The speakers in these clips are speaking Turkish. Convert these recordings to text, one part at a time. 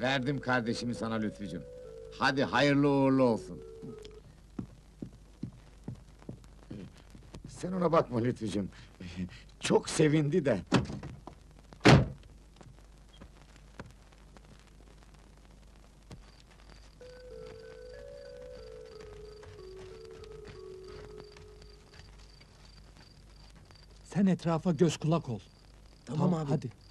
Verdim kardeşimi sana Lütfücüm. Hadi hayırlı uğurlu olsun. Sen ona bakma Lütfücüm. Çok sevindi de. Sen etrafa göz kulak ol. Tamam abi. Hadi.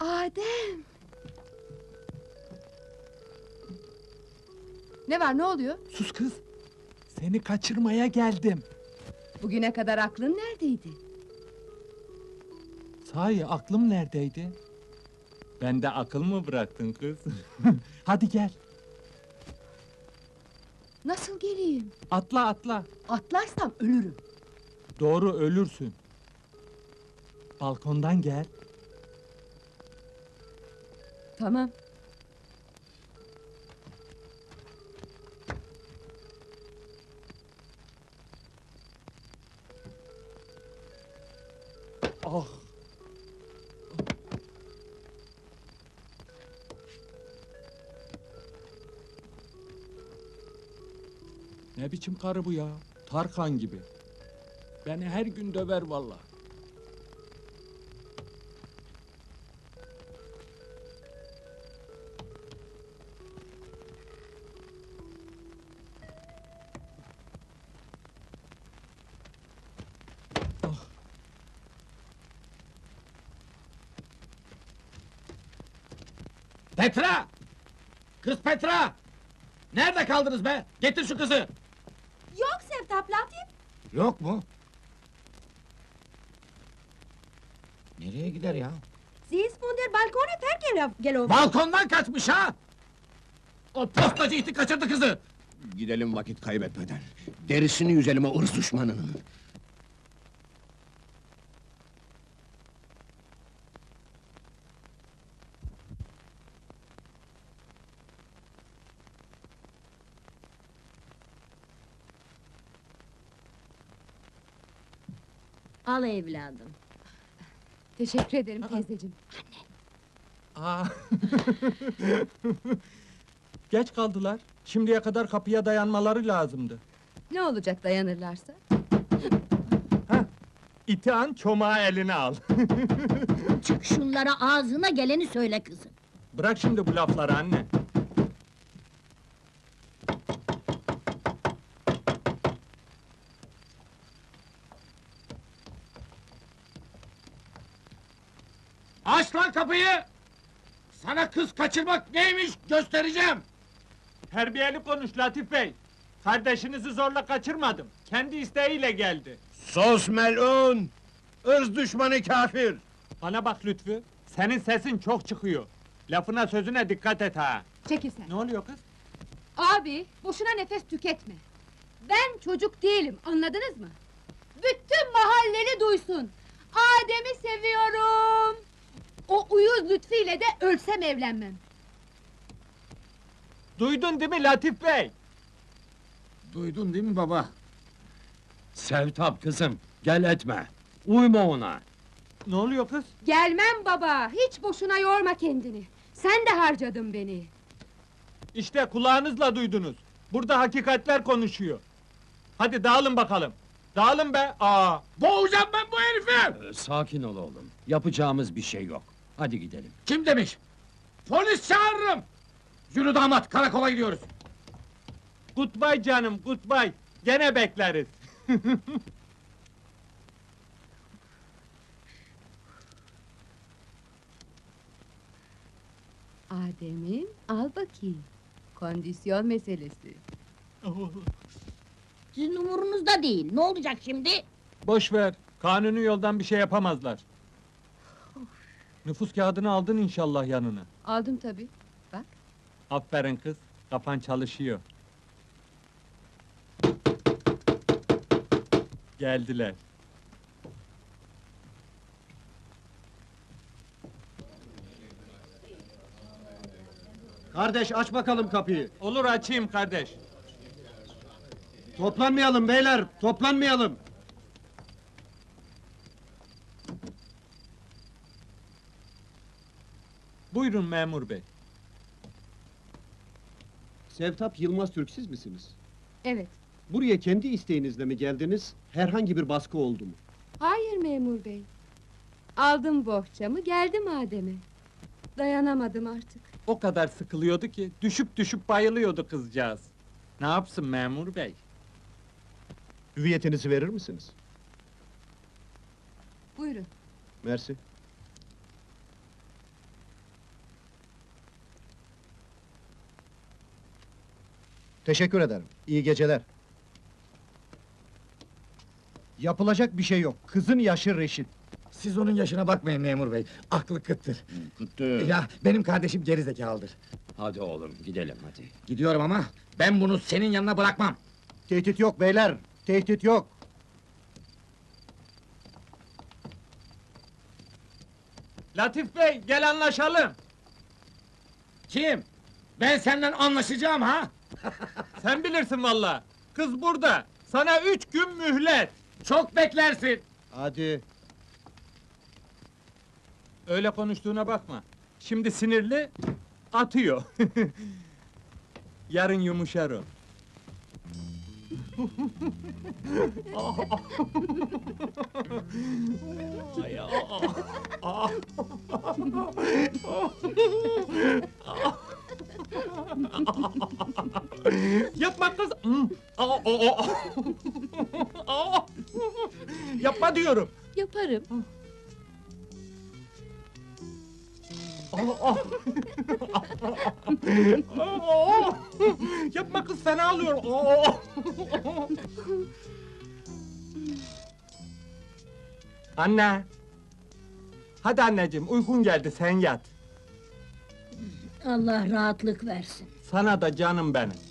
Adem! Ne var, ne oluyor? Sus kız. Seni kaçırmaya geldim. Bugüne kadar aklın neredeydi? Sahi aklım neredeydi? Bende akıl mı bıraktın kız? Hadi gel. Nasıl geleyim? Atla atla. Atlarsam ölürüm. Doğru ölürsün. Balkondan gel. Tamam. Ah. Ne biçim karı bu ya? Tarkan gibi. Beni her gün döver vallahi. Petra! Kız Petra! Nerede kaldınız be? Getir şu kızı! Yok Sevtap Latif. Yok mu? Nereye gider ya? Sie ist von der Balkone vergelaufen. Balkondan kaçmış ha! O postacı iti kaçırdı kızı! Gidelim vakit kaybetmeden. Derisini yüzelim o ırz düşmanının. Al evladım. Teşekkür ederim teyzeciğim. Aa. Geç kaldılar. Şimdiye kadar kapıya dayanmaları lazımdı. Ne olacak dayanırlarsa? İti an çomağı eline al. Çık şunlara ağzına geleni söyle kızım. Bırak şimdi bu lafları anne. Aç lan kapıyı! Sana kız kaçırmak neymiş göstereceğim! Terbiyeli konuş Latif Bey. Kardeşinizi zorla kaçırmadım. Kendi isteğiyle geldi. Sos melun! ırz düşmanı kafir! Bana bak Lütfü. Senin sesin çok çıkıyor. Lafına sözüne dikkat et ha. Çekil sen. Ne oluyor kız? Abi, boşuna nefes tüketme. Ben çocuk değilim, anladınız mı? Bütün mahalleli duysun. Adem'i seviyorum. O uyuz Lütfi ile de ölsem evlenmem. Duydun değil mi Latif Bey? Duydun değil mi baba? Sevtap kızım, gel etme. Uyma ona. Ne oluyor kız? Gelmem baba, hiç boşuna yorma kendini. Sen de harcadın beni. İşte kulağınızla duydunuz. Burada hakikatler konuşuyor. Hadi dağılın bakalım. Dağılın be. Aa. Boğacağım ben bu herifi! Ee, sakin ol oğlum. Yapacağımız bir şey yok. Hadi gidelim. Kim demiş? Polis çağırırım! Yürü damat, karakola gidiyoruz. Goodbye canım, goodbye. Gene bekleriz. Adem'im, al bakayım. Kondisyon meselesi. Sizin umurunuzda değil. Ne olacak şimdi? Boş ver. Kanuni yoldan bir şey yapamazlar. Nüfus kağıdını aldın inşallah yanına. Aldım tabii. Bak. Aferin kız, kafan çalışıyor. Geldiler. Kardeş aç bakalım kapıyı. Olur açayım kardeş. Toplanmayalım beyler, toplanmayalım. Buyurun memur bey. Sevtap Yılmaz Türk siz misiniz? Evet. Buraya kendi isteğinizle mi geldiniz? Herhangi bir baskı oldu mu? Hayır memur bey. Aldım bohçamı geldim Adem'e. Dayanamadım artık. O kadar sıkılıyordu ki düşüp düşüp bayılıyordu kızcağız. Ne yapsın memur bey? Hüviyetinizi verir misiniz? Buyurun. Mersi. Teşekkür ederim. İyi geceler. Yapılacak bir şey yok. Kızın yaşı reşit. Siz onun yaşına bakmayın memur bey. Aklı kıttır. Kıttı. Ya benim kardeşim gerizekalıdır. Hadi oğlum gidelim hadi. Gidiyorum ama ben bunu senin yanına bırakmam. Tehdit yok beyler. Tehdit yok. Latif bey gel anlaşalım. Kim? Ben seninle anlaşacağım ha? Sen bilirsin valla. Kız burada. Sana üç gün mühlet. Çok beklersin. Hadi. Öyle konuştuğuna bakma. Şimdi sinirli, atıyor. Yarın yumuşar o. Ay, aa. Yapma kız. Hmm. Aa, aa, aa. Aa. Yapma diyorum. Yaparım. Aa! Aa! Yapma kız fena alıyor. Aa! Anne. Hadi anneciğim uykun geldi sen yat. Allah rahatlık versin. Sana da canım benim.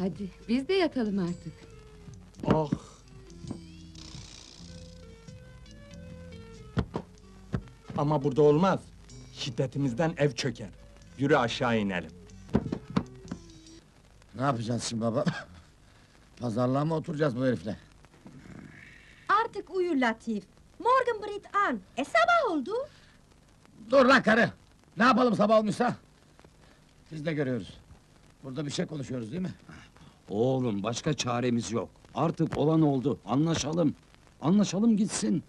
Hadi biz de yatalım artık. Ah. Ama burada olmaz. Şiddetimizden ev çöker. Yürü aşağı inelim. Ne yapacağız şimdi baba? Pazarlığa mı oturacağız bu herifle? Artık uyu Latif. Morgen brit an. E sabah oldu. Dur lan karı! Ne yapalım sabah olmuşsa? Biz de görüyoruz. Burada bir şey konuşuyoruz değil mi? Oğlum başka çaremiz yok. Artık olan oldu. Anlaşalım. Anlaşalım gitsin.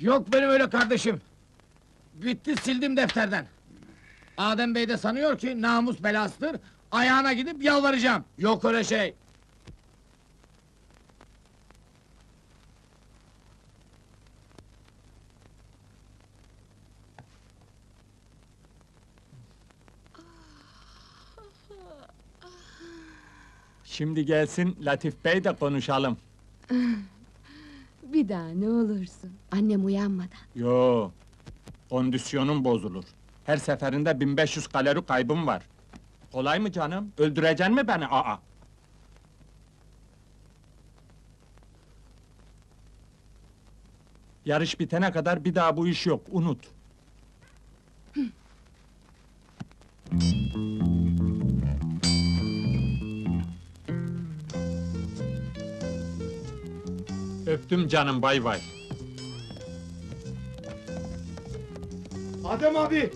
Yok benim öyle kardeşim. Bitti sildim defterden. Adem Bey de sanıyor ki namus belasıdır. Ayağına gidip yalvaracağım. Yok öyle şey. Şimdi gelsin Latif Bey de konuşalım. Bir daha ne olursun. Annem uyanmadan. Yo, kondisyonum bozulur. Her seferinde 1500 kalori kaybım var. Kolay mı canım? Öldüreceksin mi beni? Aa! Yarış bitene kadar bir daha bu iş yok, unut. Öptüm canım, bay bay. Adem abi!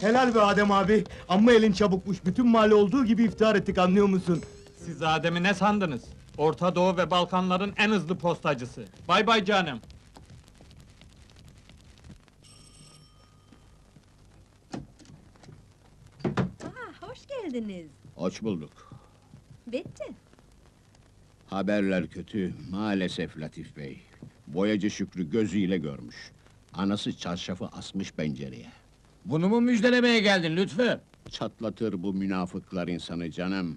Helal be Adem abi! Amma elin çabukmuş, bütün mahalle olduğu gibi iftihar ettik anlıyor musun? Siz Adem'i ne sandınız? Orta Doğu ve Balkanların en hızlı postacısı. Bay bay canım. Aa, hoş geldiniz. Hoş bulduk. Bitti. Haberler kötü maalesef Latif Bey. Boyacı Şükrü gözüyle görmüş. Anası çarşafı asmış pencereye. Bunu mu müjdelemeye geldin Lütfü? Çatlatır bu münafıklar insanı canım.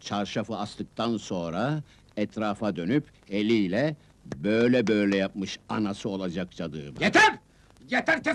Çarşafı astıktan sonra etrafa dönüp eliyle böyle böyle yapmış anası olacak cadığım. Yeter! Yeter kes!